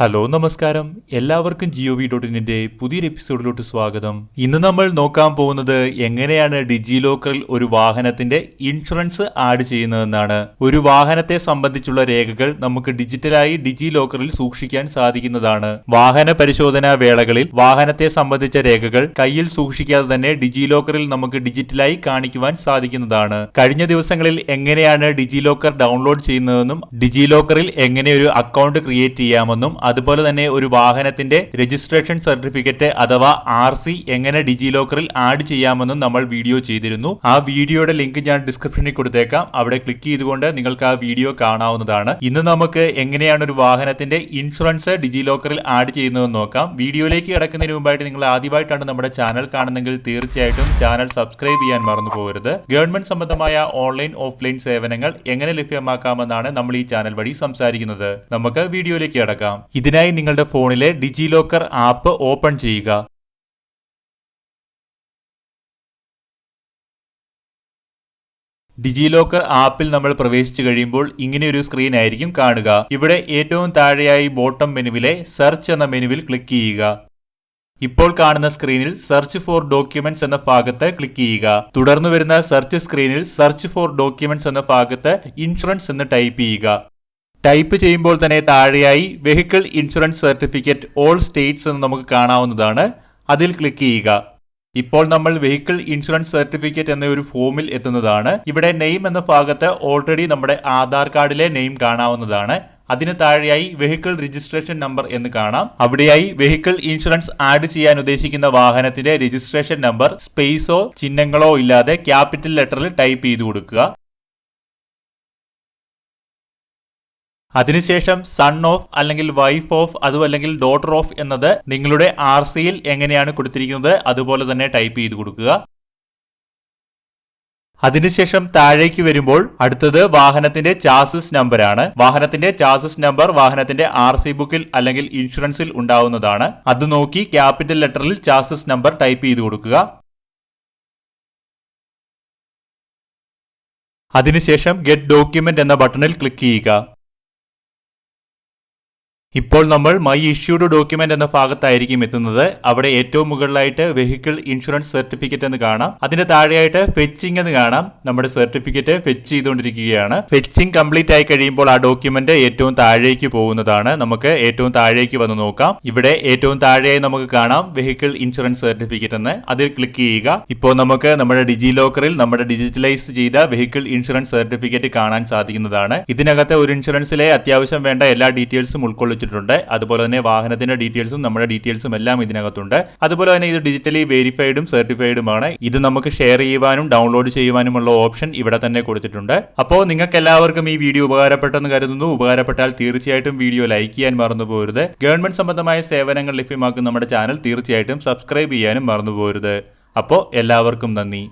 Hello നമസ്കാരം. എല്ലാവർക്കും ജിഒ V dot ഇന്നിന്റെ പുതിയൊരു എപ്പിസോഡിലോട്ട് സ്വാഗതം. ഇന്ന് നമ്മൾ നോക്കാൻ പോകുന്നത് എങ്ങനെയാണ് ഡിജി ലോക്കറിൽ ഒരു വാഹനത്തിന്റെ ഇൻഷുറൻസ് ആഡ് ചെയ്യുന്നതെന്നാണ്. ഒരു വാഹനത്തെ സംബന്ധിച്ചുള്ള രേഖകൾ നമുക്ക് ഡിജിറ്റലായി ഡിജി ലോക്കറിൽ സൂക്ഷിക്കാൻ സാധിക്കുന്നതാണ്. വാഹന പരിശോധനാ വേളകളിൽ വാഹനത്തെ സംബന്ധിച്ച രേഖകൾ കയ്യിൽ സൂക്ഷിക്കാതെ തന്നെ ഡിജി ലോക്കറിൽ നമുക്ക് ഡിജിറ്റലായി കാണിക്കുവാൻ സാധിക്കുന്നതാണ്. കഴിഞ്ഞ ദിവസങ്ങളിൽ എങ്ങനെയാണ് ഡിജി ലോക്കർ ഡൗൺലോഡ് ചെയ്യുന്നതെന്നും ഡിജി ലോക്കറിൽ എങ്ങനെ ഒരു അക്കൗണ്ട് ക്രിയേറ്റ് ചെയ്യാമെന്നും അതുപോലെ തന്നെ ഒരു വാഹനത്തിന്റെ രജിസ്ട്രേഷൻ സർട്ടിഫിക്കറ്റ് അഥവാ ആർ സി എങ്ങനെ ഡിജി ലോക്കറിൽ ആഡ് ചെയ്യാമെന്നും നമ്മൾ വീഡിയോ ചെയ്തിരുന്നു. ആ വീഡിയോയുടെ ലിങ്ക് ഞാൻ ഡിസ്ക്രിപ്ഷനിൽ കൊടുത്തേക്കാം. അവിടെ ക്ലിക്ക് ചെയ്തുകൊണ്ട് നിങ്ങൾക്ക് ആ വീഡിയോ കാണാവുന്നതാണ്. ഇന്ന് നമുക്ക് എങ്ങനെയാണ് ഒരു വാഹനത്തിന്റെ ഇൻഷുറൻസ് ഡിജി ലോക്കറിൽ ആഡ് ചെയ്യുന്നതെന്ന് നോക്കാം. വീഡിയോയിലേക്ക് കിടക്കുന്നതിന് മുമ്പായിട്ട് നിങ്ങൾ ആദ്യമായിട്ടാണ് നമ്മുടെ ചാനൽ കാണുന്നെങ്കിൽ തീർച്ചയായിട്ടും ചാനൽ സബ്സ്ക്രൈബ് ചെയ്യാൻ മറന്നു പോകരുത്. ഗവൺമെന്റ് സംബന്ധമായ ഓൺലൈൻ ഓഫ്ലൈൻ സേവനങ്ങൾ എങ്ങനെ ലഭ്യമാക്കാമെന്നാണ് നമ്മൾ ഈ ചാനൽ വഴി സംസാരിക്കുന്നത്. നമുക്ക് വീഡിയോയിലേക്ക് കിടക്കാം. ഇതിനായി നിങ്ങളുടെ ഫോണിലെ ഡിജി ലോക്കർ ആപ്പ് ഓപ്പൺ ചെയ്യുക. ഡിജി ലോക്കർ ആപ്പിൽ നമ്മൾ പ്രവേശിച്ചു കഴിയുമ്പോൾ ഇങ്ങനെയൊരു സ്ക്രീൻ ആയിരിക്കും കാണുക. ഇവിടെ ഏറ്റവും താഴെയായി ബോട്ടം മെനുവിലെ സെർച്ച് എന്ന മെനുവിൽ ക്ലിക്ക് ചെയ്യുക. ഇപ്പോൾ കാണുന്ന സ്ക്രീനിൽ സെർച്ച് ഫോർ ഡോക്യുമെന്റ്സ് എന്ന ഭാഗത്ത് ക്ലിക്ക് ചെയ്യുക. തുടർന്ന് വരുന്ന സെർച്ച് സ്ക്രീനിൽ സെർച്ച് ഫോർ ഡോക്യുമെന്റ്സ് എന്ന ഭാഗത്ത് ഇൻഷുറൻസ് എന്ന് ടൈപ്പ് ചെയ്യുക. ടൈപ്പ് ചെയ്യുമ്പോൾ തന്നെ താഴെയായി vehicle insurance certificate all states എന്ന് നമുക്ക് കാണാവുന്നതാണ്. അതിൽ ക്ലിക്ക് ചെയ്യുക. ഇപ്പോൾ നമ്മൾ വെഹിക്കിൾ ഇൻഷുറൻസ് സർട്ടിഫിക്കറ്റ് എന്ന ഒരു ഫോമിൽ എത്തുന്നതാണ്. ഇവിടെ നെയിം എന്ന ഭാഗത്ത് ഓൾറെഡി നമ്മുടെ ആധാർ കാർഡിലെ നെയിം കാണാവുന്നതാണ്. അതിന് താഴെയായി വെഹിക്കിൾ രജിസ്ട്രേഷൻ നമ്പർ എന്ന് കാണാം. അവിടെയായി വെഹിക്കിൾ ഇൻഷുറൻസ് ആഡ് ചെയ്യാൻ ഉദ്ദേശിക്കുന്ന വാഹനത്തിന്റെ രജിസ്ട്രേഷൻ നമ്പർ സ്പേസോ ചിഹ്നങ്ങളോ ഇല്ലാതെ ക്യാപിറ്റൽ ലെറ്ററിൽ ടൈപ്പ് ചെയ്തു കൊടുക്കുക. അതിനുശേഷം സൺ ഓഫ് അല്ലെങ്കിൽ വൈഫ് ഓഫ് അതും അല്ലെങ്കിൽ ഡോട്ടർ ഓഫ് എന്നത് നിങ്ങളുടെ ആർ സിയിൽ എങ്ങനെയാണ് കൊടുത്തിരിക്കുന്നത് അതുപോലെ തന്നെ ടൈപ്പ് ചെയ്ത് കൊടുക്കുക. അതിനുശേഷം താഴേക്ക് വരുമ്പോൾ അടുത്തത് വാഹനത്തിന്റെ ചാസിസ് നമ്പറാണ് വാഹനത്തിന്റെ ചാസിസ് നമ്പർ വാഹനത്തിന്റെ ആർ സി ബുക്കിൽ അല്ലെങ്കിൽ ഇൻഷുറൻസിൽ ഉണ്ടാവുന്നതാണ്. അത് നോക്കി ക്യാപിറ്റൽ ലെറ്ററിൽ ചാസിസ് നമ്പർ ടൈപ്പ് ചെയ്ത് കൊടുക്കുക. അതിനുശേഷം ഗെറ്റ് ഡോക്യുമെന്റ് എന്ന ബട്ടണിൽ ക്ലിക്ക് ചെയ്യുക. ഇപ്പോൾ നമ്മൾ മൈ ഇഷ്യൂഡ് ഡോക്യുമെന്റ് എന്ന ഭാഗത്തായിരിക്കും എത്തുന്നത്. അവിടെ ഏറ്റവും മുകളിലായിട്ട് വെഹിക്കിൾ ഇൻഷുറൻസ് സർട്ടിഫിക്കറ്റ് എന്ന് കാണാം. അതിന്റെ താഴെയായിട്ട് ഫെച്ചിങ് എന്ന് കാണാം. നമ്മുടെ സർട്ടിഫിക്കറ്റ് ഫെച്ച് ചെയ്തുകൊണ്ടിരിക്കുകയാണ്. ഫെച്ചിങ് കംപ്ലീറ്റ് ആയി കഴിയുമ്പോൾ ആ ഡോക്യുമെന്റ് ഏറ്റവും താഴേക്ക് പോകുന്നതാണ്. നമുക്ക് ഏറ്റവും താഴേക്ക് വന്ന് നോക്കാം. ഇവിടെ ഏറ്റവും താഴെയായി നമുക്ക് കാണാം വെഹിക്കിൾ ഇൻഷുറൻസ് സർട്ടിഫിക്കറ്റ് എന്ന്. അതിൽ ക്ലിക്ക് ചെയ്യുക. ഇപ്പോൾ നമുക്ക് നമ്മുടെ ഡിജി ലോക്കറിൽ നമ്മുടെ ഡിജിറ്റലൈസ് ചെയ്ത വെഹിക്കിൾ ഇൻഷുറൻസ് സർട്ടിഫിക്കറ്റ് കാണാൻ സാധിക്കുന്നതാണ്. ഇതിനകത്ത് ഒരു ഇൻഷുറൻസിലെ അത്യാവശ്യം വേണ്ട എല്ലാ ഡീറ്റെയിൽസും ഉൾക്കൊള്ളിച്ചു വെച്ചിട്ടുണ്ട്. അതുപോലെ തന്നെ വാഹനത്തിന്റെ ഡീറ്റെയിൽസും നമ്മുടെ ഡീറ്റെയിൽസും എല്ലാം ഇതിനകത്തുണ്ട്. അതുപോലെ തന്നെ ഇത് ഡിജിറ്റലി വെരിഫൈഡും സർട്ടിഫൈഡുമാണ് ഇത് നമുക്ക് ഷെയർ ചെയ്യുവാനും ഡൗൺലോഡ് ചെയ്യുവാനുമുള്ള ഓപ്ഷൻ ഇവിടെ തന്നെ കൊടുത്തിട്ടുണ്ട്. അപ്പോൾ നിങ്ങൾക്ക് എല്ലാവർക്കും ഈ വീഡിയോ ഉപകാരപ്പെട്ടെന്ന് കരുതുന്നു. ഉപകാരപ്പെട്ടാൽ തീർച്ചയായിട്ടും വീഡിയോ ലൈക്ക് ചെയ്യാൻ മറന്നു പോകരുത് ഗവൺമെന്റ് സംബന്ധമായ സേവനങ്ങൾ ലഭ്യമാക്കുന്ന നമ്മുടെ ചാനൽ തീർച്ചയായിട്ടും സബ്സ്ക്രൈബ് ചെയ്യാനും മറന്നു പോകരുത് അപ്പോൾ എല്ലാവർക്കും നന്ദി.